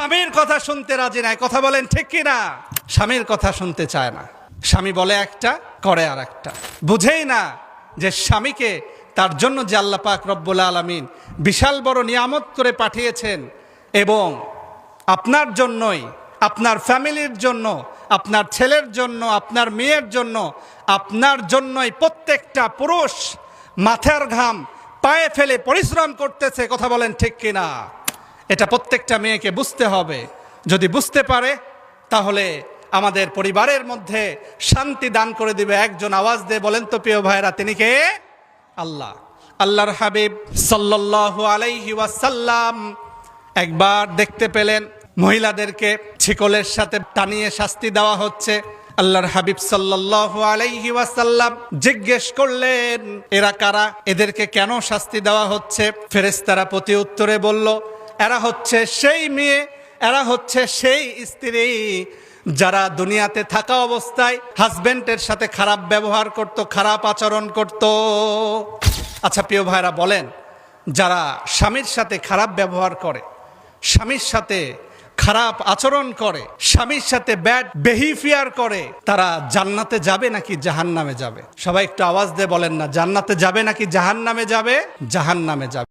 স্বামীর কথা শুনতে রাজি নাই। কথা বলেন ঠিক কি না স্বামীর কথা শুনতে চায় না। স্বামী বলে একটা, করে আর একটা। বুঝেই না যে স্বামীকে তার জন্য যে আল্লাহ পাক রব্বুল আলমিন বিশাল বড় নিয়ামত করে পাঠিয়েছেন এবং আপনার জন্যই, আপনার ফ্যামিলির জন্য, আপনার ছেলের জন্য, আপনার মেয়ের জন্য, আপনার জন্যই প্রত্যেকটা পুরুষ মাথার ঘাম পায়ে ফেলে পরিশ্রম করতেছে, কথা বলেন ঠিক কিনা? এটা প্রত্যেকটা মেয়েকে বুঝতে হবে। যদি বুঝতে পারে, তাহলে আমাদের পরিবারের মধ্যে শান্তি দান করে দিবে। একজন আওয়াজ দিয়ে বলেন তো, প্রিয় ভাইরা তিনি কে? আল্লাহ। আল্লাহর হাবিব সাল্লাল্লাহু আলাইহি ওয়াসাল্লাম একবার দেখতে পেলেন, মহিলাদেরকে ছিকলের সাথে টানিয়ে শাস্তি দেওয়া হচ্ছে। আল্লাহর হাবিব সাল্লাল্লাহু আলাইহি ওয়াসাল্লাম জিজ্ঞেস করলেন, এরা কারা? এদেরকে কেন শাস্তি দেওয়া হচ্ছে? ফেরেশতারা প্রতি উত্তরে বলল এরা হচ্ছে সেই মেয়ে, এরা হচ্ছে সেই স্ত্রী যারা দুনিয়াতে থাকা অবস্থায় হাজবেন্ডের সাথে খারাপ ব্যবহার করত, খারাপ আচরণ করত। আচ্ছা প্রিয় ভাইরা বলেন, যারা স্বামীর সাথে খারাপ ব্যবহার করে, স্বামীর সাথে খারাপ আচরণ করে, স্বামীর সাথে ব্যাড বেহিফিয়ার করে, তারা জান্নাতে যাবে নাকি জাহান্নামে যাবে? সবাই একটু আওয়াজ দিয়ে বলেন না, জান্নাতে যাবে নাকি জাহান্নামে যাবে? জাহান্নামে যাবে।